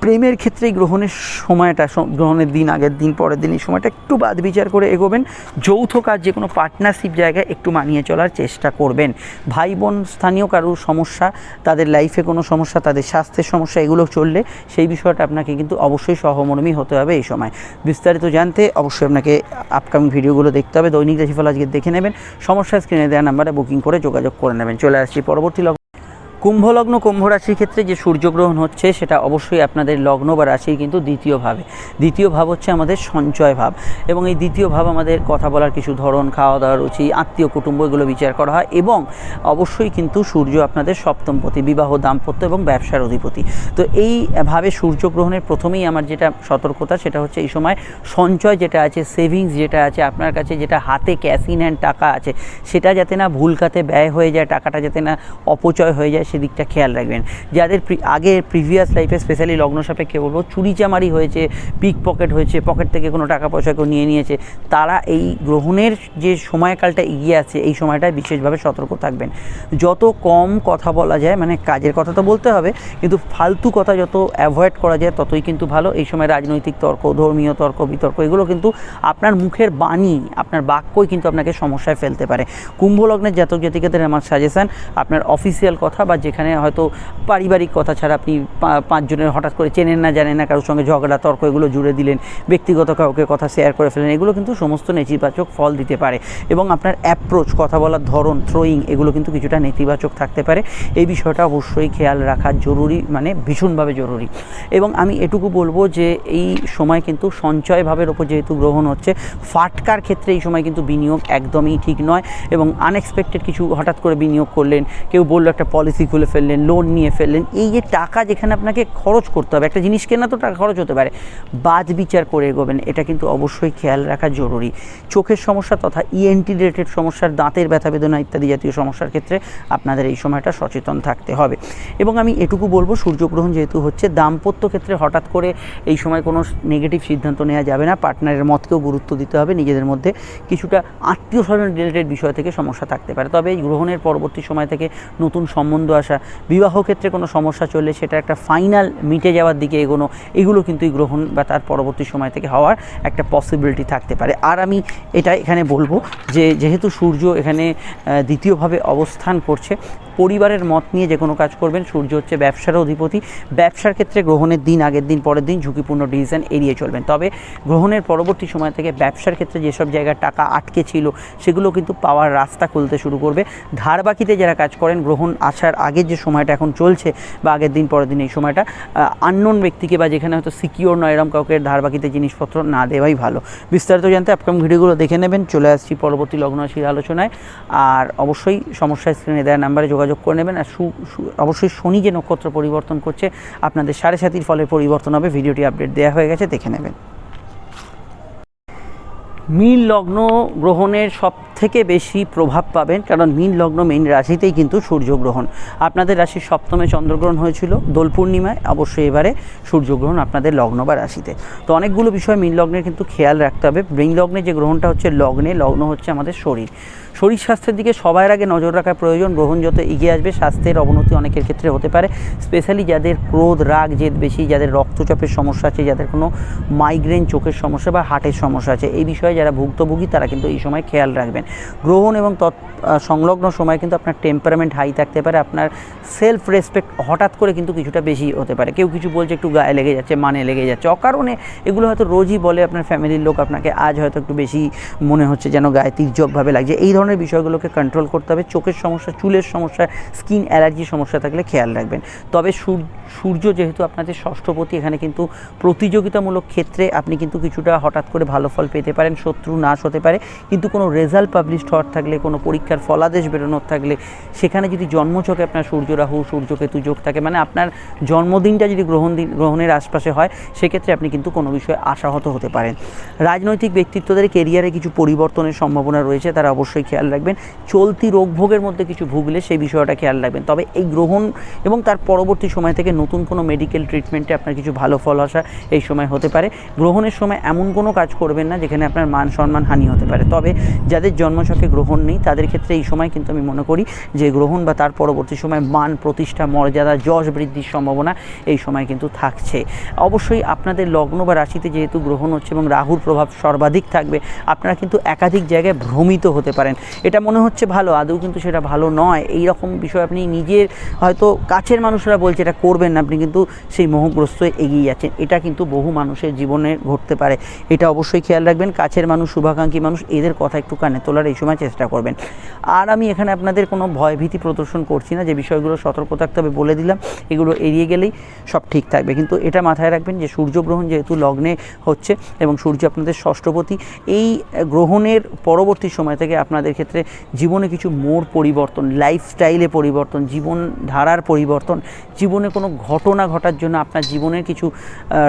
প্রেমের ক্ষেত্রে গ্রহণের সময়টা গ্রহণের দিন, আগের দিন, পরের দিন এই সময়টা একটু বাদ বিচার করে এগোবেন। যৌথ কাজ যে কোনো পার্টনারশিপ জায়গায় একটু মানিয়ে চলার চেষ্টা করবেন। ভাই বোন স্থানীয় কারোর সমস্যা, তাদের লাইফে কোনো সমস্যা, তাদের স্বাস্থ্যের সমস্যা, এগুলো চললে সেই বিষয়টা আপনাকে কিন্তু অবশ্যই সহমর্মী হতে হবে এই সময়। বিস্তারিত জানতে অবশ্যই আপনাকে আপকামিং ভিডিওগুলো দেখতে হবে। দৈনিক রাশিফল আজকে দেখে নেবেন। সমস্যা স্ক্রিনে দেওয়া নাম্বারে বুকিং করে যোগাযোগ করে নেবেন। চলে আসছি পরবর্তী কুম্ভলগ্ন কুম্ভ রাশির ক্ষেত্রে যে সূর্যগ্রহণ হচ্ছে, সেটা অবশ্যই আপনাদের লগ্ন বা রাশির কিন্তু দ্বিতীয় ভাবে। দ্বিতীয় ভাব হচ্ছে আমাদের সঞ্চয় ভাব এবং এই দ্বিতীয় ভাব আমাদের কথা বলার কিছু ধরন খাওয়া দাওয়া রুচি, আত্মীয় কুটুম্ব, এগুলো বিচার করা হয় এবং অবশ্যই কিন্তু সূর্য আপনাদের সপ্তমপতি বিবাহ, দাম্পত্য এবং ব্যবসার অধিপতি। তো এই ভাবে সূর্যগ্রহণের প্রথমেই আমার যেটা সতর্কতা, সেটা হচ্ছে এই সময় সঞ্চয় যেটা আছে সেভিংস যেটা আছে, আপনার কাছে যেটা হাতে ক্যাশ ইন হ্যান্ড টাকা আছে, সেটা যাতে না ভুল খাতে ব্যয় হয়ে যায়, টাকাটা যাতে না অপচয় হয়ে যায় সেদিকটা খেয়াল রাখবেন। যাদের আগে প্রিভিয়াস লাইফে স্পেশালি লগ্ন সাপেক্ষে বলব, চুরিচামারি হয়েছে পিক পকেট হয়েছে পকেট থেকে কোনো টাকা পয়সা কেউ নিয়ে নিয়েছে, তারা এই গ্রহণের যে সময়কালটা এগিয়ে আছে, এই সময়টায় বিশেষভাবে সতর্ক থাকবেন। যত কম কথা বলা যায় মানে কাজের কথা তো বলতে হবে, কিন্তু ফালতু কথা যত অ্যাভয়েড করা যায়, ততই কিন্তু ভালো। এই সময় রাজনৈতিক তর্ক, ধর্মীয় তর্ক, বিতর্ক, এগুলো কিন্তু আপনার মুখের বাণী, আপনার বাক্যই কিন্তু আপনাকে সমস্যায় ফেলতে পারে। কুম্ভ লগ্নের জাতক জাতিকাদের আমার সাজেশান আপনার অফিসিয়াল কথা বা যেখানে হয়তো পারিবারিক কথা ছাড়া আপনি পাঁচজনের হঠাৎ করে চেনেন না, জানেন না, কারোর সঙ্গে ঝগড়া, তর্ক, এগুলো জুড়ে দিলেন, ব্যক্তিগত কাউকে কথা শেয়ার করে ফেলেন, এগুলো কিন্তু সমস্ত নেতিবাচক ফল দিতে পারে। এবং আপনার অ্যাপ্রোচ কথা বলার ধরন থ্রোয়িং এগুলো কিন্তু কিছুটা নেতিবাচক থাকতে পারে। এই বিষয়টা অবশ্যই খেয়াল রাখা জরুরি মানে ভীষণভাবে জরুরি। এবং আমি এটুকু বলব যে, এই সময় কিন্তু সঞ্চয় ভাবের ওপর যেহেতু গ্রহণ হচ্ছে, ফাটকার ক্ষেত্রে এই সময় কিন্তু বিনিয়োগ একদমই ঠিক নয়। এবং আনএক্সপেক্টেড কিছু হঠাৎ করে বিনিয়োগ করলেন, কেউ বলল একটা পলিসি খুলে ফেললেন লোন নিয়ে ফেললেন। এই যে টাকা যেখানে আপনাকে খরচ করতে হবে, একটা জিনিস কেনা তো টাকা খরচ হতে পারে, বাজ বিচার করে এগোবেন, এটা কিন্তু অবশ্যই খেয়াল রাখা জরুরি। চোখের সমস্যা তথা ইএনটি রিলেটেড সমস্যার, দাঁতের ব্যথা বেদনা ইত্যাদি জাতীয় সমস্যার ক্ষেত্রে আপনাদের এই সময়টা সচেতন থাকতে হবে। এবং আমি এটুকু বলব, সূর্যগ্রহণ যেহেতু হচ্ছে, দাম্পত্য ক্ষেত্রে হঠাৎ করে এই সময় কোনো নেগেটিভ সিদ্ধান্ত নেওয়া যাবে না পার্টনারের মতকেও গুরুত্ব দিতে হবে, নিজেদের মধ্যে কিছুটা আত্মীয় স্বজন রিলেটেড বিষয় থেকে সমস্যা থাকতে পারে। তবে এই গ্রহণের পরবর্তী সময় থেকে নতুন সম্বন্ধ আসা বিবাহ ক্ষেত্রে কোনো সমস্যা চললে সেটা একটা ফাইনাল মিটে যাওয়ার দিকে এগোনো, এগুলো কিন্তু এই গ্রহণ বা তার পরবর্তী সময় থেকে হওয়ার একটা পসিবিলিটি থাকতে পারে। আর আমি এটা এখানে বলব যে যেহেতু সূর্য এখানে দ্বিতীয়ভাবে অবস্থান করছে পরিবারের মত নিয়ে যে কোনো কাজ করবেন, সূর্য হচ্ছে ব্যবসার অধিপতি। ব্যবসার ক্ষেত্রে গ্রহণের দিন, আগের দিন, পরের দিন ঝুঁকিপূর্ণ ডিসিশন এড়িয়ে চলবেন। তবে গ্রহণের পরবর্তী সময় থেকে ব্যবসার ক্ষেত্রে যেসব জায়গায় টাকা আটকে ছিল, সেগুলো কিন্তু পাওয়ার রাস্তা খুলতে শুরু করবে। ধার বাকিতে যারা কাজ করেন, গ্রহণ আসার আগের যে সময়টা এখন চলছে বা আগের দিন, পরের দিন এই সময়টা আননোন ব্যক্তিকে বা যেখানে হয়তো সিকিওর নয় এরকম কাউকে ধার বাকিতে জিনিসপত্র না দেওয়াই ভালো। বিস্তারিত জানতে আপকামিং ভিডিওগুলো দেখে নেবেন। চলে আসছি পরবর্তী লগ্ন আলোচনায়। আর অবশ্যই সমস্যা স্ক্রিনে দেওয়া নাম্বারে যোগাযোগ করে নেবেন। আর অবশ্যই শনি যে নক্ষত্র পরিবর্তন করছে, আপনাদের সাড়ে সাতির ফলে পরিবর্তন হবে। ভিডিওটি আপডেট দেওয়া হয়ে গেছে, দেখে নেবেন। মিল লগ্ন গ্রহণের সব থেকে বেশি প্রভাব পাবেন, কারণ মীন লগ্ন মেইন রাশিতেই কিন্তু সূর্যগ্রহণ। আপনাদের রাশির সপ্তমে চন্দ্রগ্রহণ হয়েছিল, দোল পূর্ণিমায়, অবশ্যই এবারে সূর্যগ্রহণ আপনাদের লগ্ন বা রাশিতে। তো অনেকগুলো বিষয় মীন লগ্নের কিন্তু খেয়াল রাখতে হবে। মীন লগ্নে যে গ্রহণটা হচ্ছে লগ্নে, লগ্ন হচ্ছে আমাদের শরীর। শরীর স্বাস্থ্যের দিকে সবার আগে নজর রাখা প্রয়োজন। গ্রহণ যত এগিয়ে আসবে, স্বাস্থ্যের অবনতি অনেকের ক্ষেত্রে হতে পারে। স্পেশালি যাদের ক্রোধ, রাগ, জেদ বেশি, যাদের রক্তচাপের সমস্যা আছে, যাদের কোনো মাইগ্রেন, চোখের সমস্যা বা হার্টের সমস্যা আছে, এই বিষয়ে যারা ভুক্তভোগী, তারা কিন্তু এই সময় খেয়াল রাখবেন। গ্রহণ এবং তৎ সংলগ্ন সময় কিন্তু আপনার টেম্পারামেন্ট হাই থাকতে পারে, আপনার সেলফ রেসপেক্ট হঠাৎ করে কিন্তু কিছুটা বেশি হতে পারে। কেউ কিছু বলছে একটু গায়ে লেগে যাচ্ছে মানে লেগে যাচ্ছে, অকারণে এগুলো হয়তো রোজই বলে আপনার ফ্যামিলির লোক আপনাকে, আজ হয়তো একটু বেশি মনে হচ্ছে যেন গায়ে তির্যকভাবে লাগছে। এই ধরনের বিষয়গুলোকে কন্ট্রোল করতে হবে। চোখের সমস্যা, চুলের সমস্যা স্কিন অ্যালার্জির সমস্যা থাকলে খেয়াল রাখবেন। তবে সূর- সূর্য যেহেতু আপনাদের ষষ্ঠপতি, এখানে কিন্তু প্রতিযোগিতামূলক ক্ষেত্রে আপনি কিন্তু কিছুটা হঠাৎ করে ভালো ফল পেতে পারেন, শত্রু নাশ হতে পারে। কিন্তু কোনো রেজাল্ট পাবলিশড হওয়ার থাকলে, কোনো পরীক্ষার ফলাদেশ বেরোনোর থাকলে, সেখানে যদি জন্মচকে আপনার সূর্য রাহু সূর্যকেতু যোগ থাকে মানে আপনার জন্মদিনটা যদি গ্রহণ দিন, গ্রহণের আশপাশে হয়, সেক্ষেত্রে আপনি কিন্তু কোনো বিষয়ে আশাহত হতে পারেন। রাজনৈতিক ব্যক্তিত্বদের কেরিয়ারে কিছু পরিবর্তনের সম্ভাবনা রয়েছে, তারা অবশ্যই খেয়াল রাখবেন। চলতি রোগভোগের মধ্যে কিছু ভুগলে সেই বিষয়টা খেয়াল রাখবেন। তবে এই গ্রহণ এবং তার পরবর্তী সময় থেকে নতুন কোনো মেডিকেল ট্রিটমেন্টে আপনার কিছু ভালো ফল আসা এই সময় হতে পারে। গ্রহণের সময় এমন কোনো কাজ করবেন না, যেখানে আপনার মান সম্মান হানি হতে পারে। তবে যাদের জন্মছকে গ্রহণ নেই, তাদের ক্ষেত্রে এই সময় কিন্তু আমি মনে করি যে গ্রহণ বা তার পরবর্তী সময় মান, প্রতিষ্ঠা, মর্যাদা, যশ বৃদ্ধির সম্ভাবনা এই সময় কিন্তু থাকছে। অবশ্যই আপনাদের লগ্ন বা রাশিতে যেহেতু গ্রহণ হচ্ছে এবং রাহুর প্রভাব সর্বাধিক থাকবে, আপনারা কিন্তু একাধিক জায়গায় ভ্রমিত হতে পারেন। এটা মনে হচ্ছে ভালো, আদৌ কিন্তু সেটা ভালো নয়। এই রকম বিষয় আপনি নিজের হয়তো কাছের মানুষরা বলছে এটা করবেন না, আপনি কিন্তু সেই মোহগ্রস্ত এগিয়ে যাচ্ছেন। এটা কিন্তু বহু মানুষের জীবনে ঘটতে পারে। এটা অবশ্যই খেয়াল রাখবেন, কাছের মানুষ, শুভাকাঙ্ক্ষী মানুষ, এদের কথা একটু কানে তোলার এই সময় চেষ্টা করবেন। আর আমি এখানে আপনাদের কোনো ভয়ভীতি প্রদর্শন করছি না, যে বিষয়গুলো সতর্ক থাকতে হবে বলে দিলাম, এগুলো এড়িয়ে গেলেই সব ঠিক থাকবে। কিন্তু এটা মাথায় রাখবেন যে সূর্যগ্রহণ যেহেতু লগ্নে হচ্ছে এবং সূর্য আপনাদের ষষ্ঠপতি, এই গ্রহণের পরবর্তী সময় থেকে আপনাদের ক্ষেত্রে জীবনে কিছু মোড় পরিবর্তন লাইফস্টাইলে পরিবর্তন জীবনধারার পরিবর্তন, জীবনে কোনো ঘটনা ঘটার জন্য আপনার জীবনের কিছু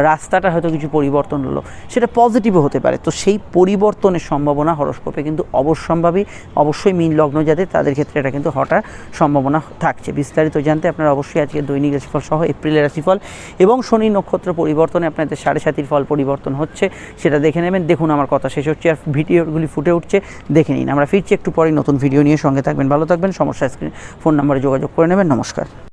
রাস্তাটা হয়তো কিছু পরিবর্তন হলো। সেটা পজিটিভও হতে পারে। তো সেই পরিবর্তনের সম্ভাবনা হরস্কোপে কিন্তু অবশ্যম্ভাবী অবশ্যই মিন লগ্ন যাদের, তাদের ক্ষেত্রে এটা কিন্তু হঠাৎ সম্ভাবনা থাকছে। বিস্তারিত জানতে আপনারা অবশ্যই আজকে দৈনিক রাশিফল সহ এপ্রিলের রাশিফল এবং শনি নক্ষত্র পরিবর্তনে আপনাদের সাড়ে সাতির ফল পরিবর্তন হচ্ছে, সেটা দেখে নেবেন। দেখুন আমার কথা শেষ হচ্ছে আর ভিডিওগুলি ফুটে উঠছে, দেখে নিন। আমরা ফিরছি একটু পরেই নতুন ভিডিও নিয়ে সঙ্গে থাকবেন। ভালো থাকবেন। সমস্যা স্ক্রিন ফোন নাম্বারে যোগাযোগ করে নেবেন। নমস্কার।